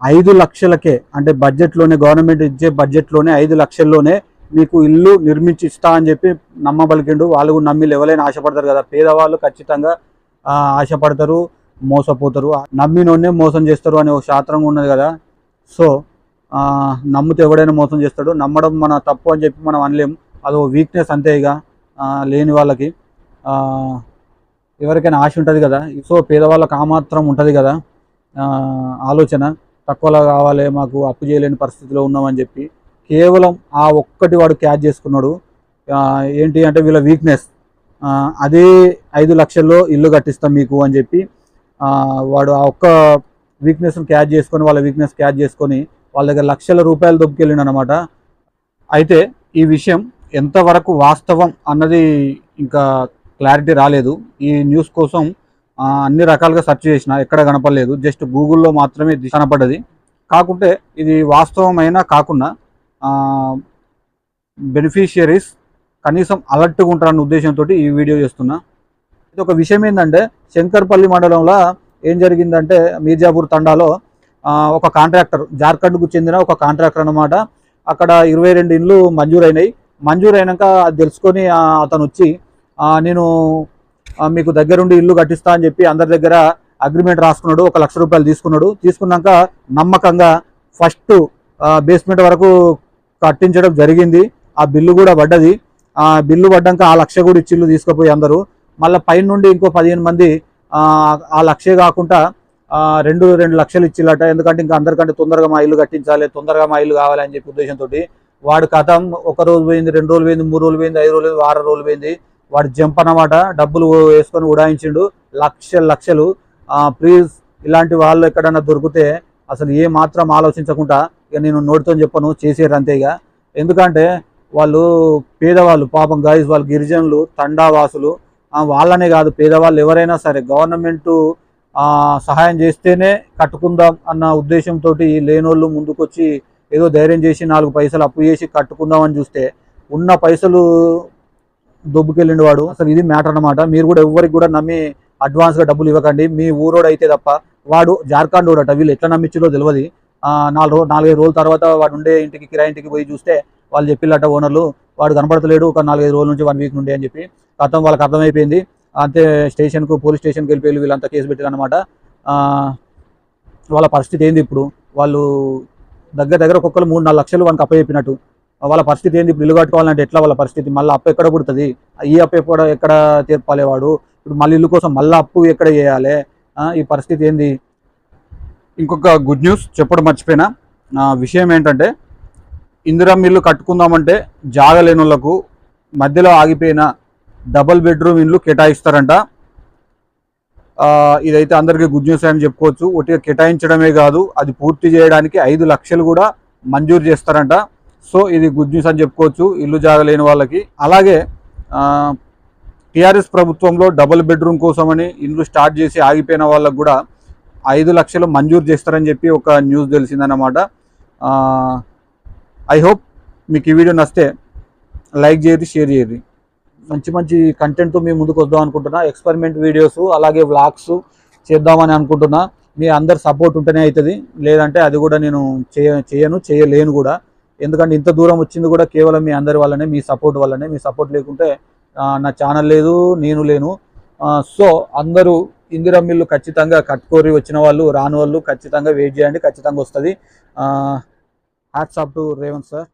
ఐదు లక్షలకే అంటే బడ్జెట్లోనే గవర్నమెంట్ ఇచ్చే బడ్జెట్లోనే ఐదు లక్షల్లోనే మీకు ఇల్లు నిర్మించి ఇస్తా అని చెప్పి నమ్మబలికిండు. వాళ్ళు కూడా నమ్మి ఎవరైనా ఆశపడతారు కదా పేదవాళ్ళు ఖచ్చితంగా ఆశపడతారు మోసపోతారు. నమ్మినోనే మోసం చేస్తారు అనే ఒక శాస్త్రం ఉన్నది కదా. సో ఆ, నమ్మితే ఎవడైనా మోసం చేస్తాడు. నమ్మడం మన తప్పు అని చెప్పి మనం అనలేం అదో వీక్నెస్ అంతే ఇక లేని వాళ్ళకి. ఎవరికైనా ఆశ ఉంటుంది కదా. సో పేదవాళ్ళకి ఆ మాత్రం ఉంటుంది కదా ఆలోచన. తక్కువలో కావాలి మాకు అప్పు చేయలేని పరిస్థితిలో ఉన్నామని చెప్పి కేవలం ఆ ఒక్కటి వాడు క్యాచ్ చేసుకున్నాడు. ఏంటి అంటే వీళ్ళ వీక్నెస్. అదే ఐదు లక్షల్లో ఇల్లు కట్టిస్తాం మీకు అని చెప్పి వాడు ఆ ఒక్క వీక్నెస్ను క్యాచ్ చేసుకొని వాళ్ళ వీక్నెస్ క్యాచ్ చేసుకొని వాళ్ళ దగ్గర లక్షల రూపాయలు దొబ్బుకెళ్ళిండు అనమాట అయితే ఈ విషయం ఎంతవరకు వాస్తవం అన్నది ఇంకా క్లారిటీ రాలేదు. ఈ న్యూస్ కోసం అన్ని రకాలుగా సెర్చ్ చేసిన ఎక్కడ కనపడలేదు. జస్ట్ గూగుల్లో మాత్రమే ఇది కనపడ్డది. కాకుంటే ఇది వాస్తవమైనా కాకుండా బెనిఫిషియరీస్ కనీసం అలర్ట్గా ఉంటారన్న ఉద్దేశంతో ఈ వీడియో చేస్తున్నా. ఇది ఒక విషయం ఏంటంటే శంకర్పల్లి మండలంలో ఏం జరిగిందంటే మీర్జాపూర్ తండాలో ఒక కాంట్రాక్టర్ జార్ఖండ్కు చెందిన ఒక కాంట్రాక్టర్ అన్నమాట. అక్కడ ఇరవై రెండు ఇండ్లు మంజూరైనాయి. మంజూరైనాక అది తెలుసుకొని అతను వచ్చి నేను మీకు దగ్గరుండి ఇల్లు కట్టిస్తా అని చెప్పి అందరి దగ్గర అగ్రిమెంట్ రాసుకున్నాడు ఒక లక్ష రూపాయలు తీసుకున్నాడు. తీసుకున్నాక నమ్మకంగా ఫస్ట్ బేస్మెంట్ వరకు కట్టించడం జరిగింది. ఆ బిల్లు కూడా పడ్డది. ఆ బిల్లు పడ్డాక ఆ లక్ష కూడా ఇచ్చిల్లు తీసుకుపోయి అందరూ. మళ్ళీ పైన నుండి ఇంకో పదిహేను మంది ఆ, లక్షే కాకుండా రెండు రెండు లక్షలు ఇచ్చిల్లట ఎందుకంటే ఇంకా అందరికంటే తొందరగా మా ఇల్లు కట్టించాలి తొందరగా మా ఇల్లు కావాలి అని చెప్పి ఉద్దేశంతో వాడు కథం ఒక రోజు పోయింది రెండు రోజులు పోయింది మూడు రోజులు పోయింది ఐదు రోజులు పోయింది, వారం రోజులు పోయింది. వాడు జంప్ అన్నమాట. డబ్బులు వేసుకొని ఉడాయించిండు లక్షలు. లక్షలు ప్లీజ్ ఇలాంటి వాళ్ళు ఎక్కడన్నా దొరికితే అసలు ఏ మాత్రం ఆలోచించకుండా ఇక నేను నోటితో చెప్పను చేసేరు అంతే ఇక. ఎందుకంటే వాళ్ళు పేదవాళ్ళు పాపం గాయస్ వాళ్ళు గిరిజనులు తండావాసులు వాళ్ళనే కాదు పేదవాళ్ళు ఎవరైనా సరే గవర్నమెంట్ సహాయం చేస్తేనే కట్టుకుందాం అన్న ఉద్దేశంతో లేనోళ్ళు ముందుకొచ్చి ఏదో ధైర్యం చేసి నాలుగు పైసలు అప్పు చేసి కట్టుకుందామని చూస్తే ఉన్న పైసలు దొబ్బుకెళ్ళిండు వాడు అసలు ఇది మ్యాటర్ అనమాట మీరు కూడా ఎవరికి కూడా నమ్మి అడ్వాన్స్గా డబ్బులు ఇవ్వకండి. మీ ఊరోడు అయితే తప్ప వాడు జార్ఖండ్ వాడట వీళ్ళు ఎట్లా నమ్మించిందో తెలియదు నాలుగు రోజు నాలుగైదు రోజుల తర్వాత వాడు ఉండే ఇంటికి కిరాయి ఇంటికి పోయి చూస్తే వాళ్ళు చెప్పిల్లట ఓనర్లు వాడు కనపడతలేడు ఒక నాలుగైదు రోజుల నుంచి వన్ వీక్ నుండి అని చెప్పి. అర్థం వాళ్ళకి అర్థమైపోయింది. అంతే స్టేషన్కు పోలీస్ స్టేషన్కి వెళ్ళిపోయి వీళ్ళంతా కేసు పెట్టారు అనమాట వాళ్ళ పరిస్థితి ఏంది ఇప్పుడు? వాళ్ళు దగ్గర దగ్గర ఒక్కొక్కరు మూడు నాలుగు లక్షలు వాళ్ళకి అప్పచెప్పినట్టు. వాళ్ళ పరిస్థితి ఏంది? ఇప్పుడు ఇల్లు కట్టుకోవాలంటే ఎట్లా వాళ్ళ పరిస్థితి? మళ్ళీ అప్పు ఎక్కడ పుడుతుంది? ఈ అప్పు ఎక్కడ ఎక్కడ తీర్పాలి వాడు? ఇప్పుడు మళ్ళీ ఇల్లు కోసం మళ్ళీ అప్పు ఎక్కడ చేయాలి? ఈ పరిస్థితి ఏంది? ఇంకొక గుడ్ న్యూస్ చెప్పడం మర్చిపోయినా. నా విషయం ఏంటంటే ఇందిరం ఇల్లు కట్టుకుందామంటే జాగలేని వాళ్ళకు మధ్యలో ఆగిపోయిన డబుల్ బెడ్రూమ్ ఇల్లు కేటాయిస్తారంట. ఇదైతే అందరికీ గుడ్ న్యూస్ అని చెప్పుకోవచ్చు. ఒకటిగా కేటాయించడమే కాదు అది పూర్తి చేయడానికి ఐదు లక్షలు కూడా మంజూరు చేస్తారంట. సో ఇది గుడ్ న్యూస్ అని చెప్పుకోవచ్చు ఇల్లు జాగలేని వాళ్ళకి. అలాగే టిఆర్ఎస్ ప్రభుత్వంలో డబుల్ బెడ్రూమ్ కోసమని ఇల్లు స్టార్ట్ చేసి ఆగిపోయిన వాళ్ళకు కూడా ఐదు లక్షలు మంజూరు చేస్తారని చెప్పి ఒక న్యూస్ తెలిసిందన్నమాట. ఐ హోప్ మీకు ఈ వీడియో నచ్చితే లైక్ చేయరు షేర్ చేయరు మంచి మంచి కంటెంట్తో మీ ముందుకు వద్దాం అనుకుంటున్నా. ఎక్స్పెరిమెంట్ వీడియోస్ అలాగే వ్లాగ్స్ చేద్దామని అనుకుంటున్నా. మీ అందరు సపోర్ట్ ఉంటేనే అవుతుంది లేదంటే అది కూడా నేను చేయ చేయను చేయలేను కూడా. ఎందుకంటే ఇంత దూరం వచ్చింది కూడా కేవలం మీ అందరి వల్లనే మీ సపోర్ట్ వల్లనే. మీ సపోర్ట్ లేకుంటే నా ఛానల్ లేదు నేను లేను. సో అందరూ ఇందిరా మిల్లు ఖచ్చితంగా కట్టుకోరి వచ్చిన వాళ్ళు రాని వాళ్ళు ఖచ్చితంగా వెయిట్ చేయండి ఖచ్చితంగా వస్తుంది. Hats off to Revanth sir